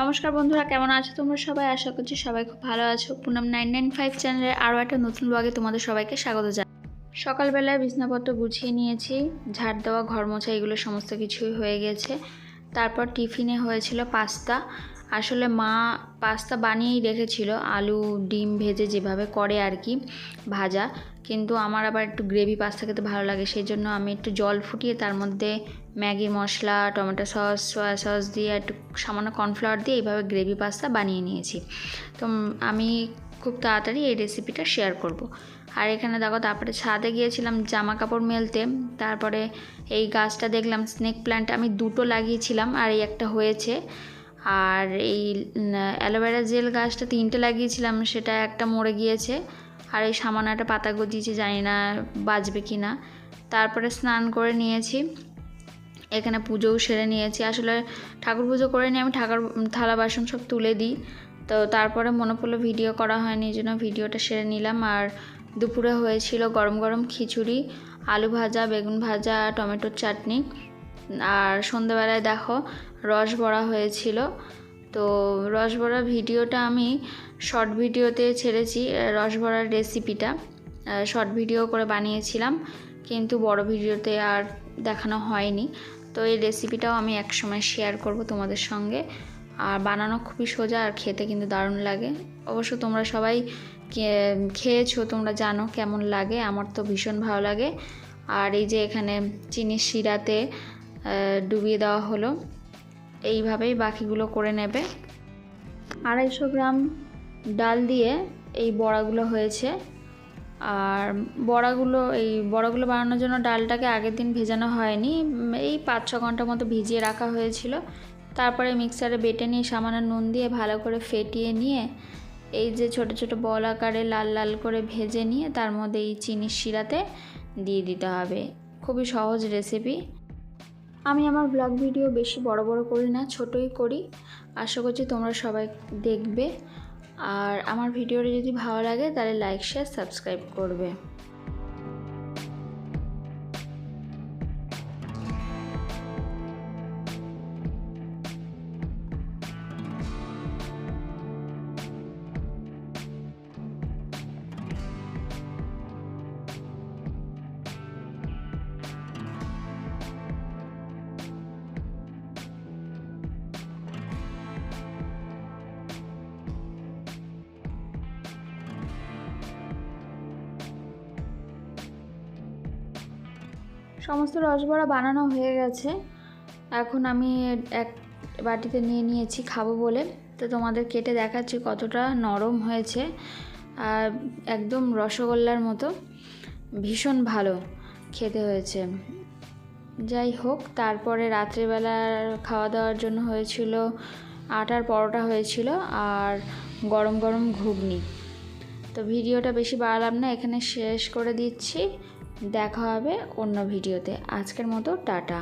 নমস্কার বন্ধুরা, কেমন আছো তোমরা সবাই? আশা করছি সবাই খুব ভালো আছো। পুনম নাইন নাইন ফাইভ চ্যানেলের আরও একটা নতুন ব্লগে তোমাদের সবাইকে স্বাগত জানাই। সকালবেলায় বিছনাপত্র গুছিয়ে নিয়েছি, ঝাড় দেওয়া, ঘর মোছা, এগুলো সমস্ত কিছুই হয়ে গেছে। তারপর টিফিনে হয়েছিল পাস্তা। আসলে মা পাস্তা বানিয়েই রেখেছিল, আলু, ডিম ভেজে যেভাবে করে আর কি, ভাজা। কিন্তু আমার আবার একটু গ্রেভি পাস্তা খেতে ভালো লাগে সেই জন্য আমি একটু জল ফুটিয়ে তার মধ্যে ম্যাগি মশলা, টমেটো সস সয়া সস দিয়ে একটু সামান্য কর্নফ্লাওয়ার দিয়ে এইভাবে গ্রেভি পাস্তা বানিয়ে নিয়েছি। তো আমি খুব তাড়াতাড়ি এই রেসিপিটা শেয়ার করব। আর এখানে দেখো, তারপরে ছাদে গিয়েছিলাম জামা কাপড় মেলতে, তারপরে এই গাছটা দেখলাম স্নেক প্ল্যান্ট আমি দুটো লাগিয়েছিলাম, আর এই একটা হয়েছে। আর এই অ্যালোভেরা জেল গাছটা তিনটে লাগিয়েছিলাম, সেটা একটা মরে গিয়েছে। আর এই সামান্য একটা পাতা গজিয়েছি, জানি না বাঁচবে কি না। তারপরে স্নান করে নিয়েছি। এখানে পুজোও সেরে নিয়েছি। আসলে ঠাকুর পুজো করে নিয়ে আমি ঠাকুর, থালা বাসন সব তুলে দিই। তো তারপরে মনে পড়ল ভিডিও করা হয়নি, এই জন্য ভিডিওটা সেরে নিলাম। আর দুপুরে হয়েছিল গরম গরম খিচুড়ি, আলু ভাজা, বেগুন ভাজা, টমেটোর চাটনি। আর সন্ধেবেলায় দেখো রস বড়া হয়েছিল। তো রস বড়া ভিডিওটা আমি শর্ট ভিডিওতে ছেড়েছি, রস বড়ার রেসিপিটা শর্ট ভিডিও করে বানিয়েছিলাম, কিন্তু বড় ভিডিওতে আর দেখানো হয়নি। তো এই রেসিপিটাও আমি একসময় শেয়ার করব তোমাদের সঙ্গে। আর বানানো খুবই সোজা আর খেতে কিন্তু দারুণ লাগে। অবশ্য তোমরা সবাই খেয়েছো, তোমরা জানো কেমন লাগে, আমার তো ভীষণ ভালো লাগে। আর এই যে এখানে চিনির শিরাতে ডুবিয়ে দেওয়া হলো। এইভাবেই বাকিগুলো করে নেবে। আড়াইশো গ্রাম ডাল দিয়ে এই বড়াগুলো হয়েছে। আর বড়াগুলো, এই বড়াগুলো বানানোর জন্য ডালটাকে আগের দিন ভেজানো হয়নি। এই পাঁচ ছ ঘণ্টার মতো ভিজিয়ে রাখা হয়েছিল। তারপরে মিক্সারে বেটে নিয়ে সামান্য নুন দিয়ে ভালো করে ফেটিয়ে নিয়ে এই যে ছোট ছোট বল আকারে লাল লাল করে ভেজে নিয়ে তার মধ্যে এই চিনির শিরাতে দিয়ে দিতে হবে। খুবই সহজ রেসিপি আমি আমার ব্লগ ভিডিও বেশি বড় বড় করি না, ছোটই করি। আশা করছি তোমরা সবাই দেখবে। আর আমার ভিডিওটা যদি ভালো লাগে, তাহলে লাইক শেয়ার সাবস্ক্রাইব করবে। সমস্ত রসবড়া বানানো হয়ে গেছে। এখন আমি এক বাটিতে নিয়ে নিয়েছি খাব বলে। তো তোমাদের কেটে দেখাচ্ছি কতটা নরম হয়েছে। আর একদম রসগোল্লার মতো। ভীষণ ভালো খেতে হয়েছে। যাই হোক, তারপরে রাত্রেবেলার খাওয়া দাওয়ার জন্য হয়েছিল আটার পরোটা হয়েছিল আর গরম গরম ঘুগনি। তো ভিডিওটা বেশি বাড়ালাম না, এখানে শেষ করে দিচ্ছি। দেখা হবে অন্য ভিডিওতে। আজকের মতো টাটা।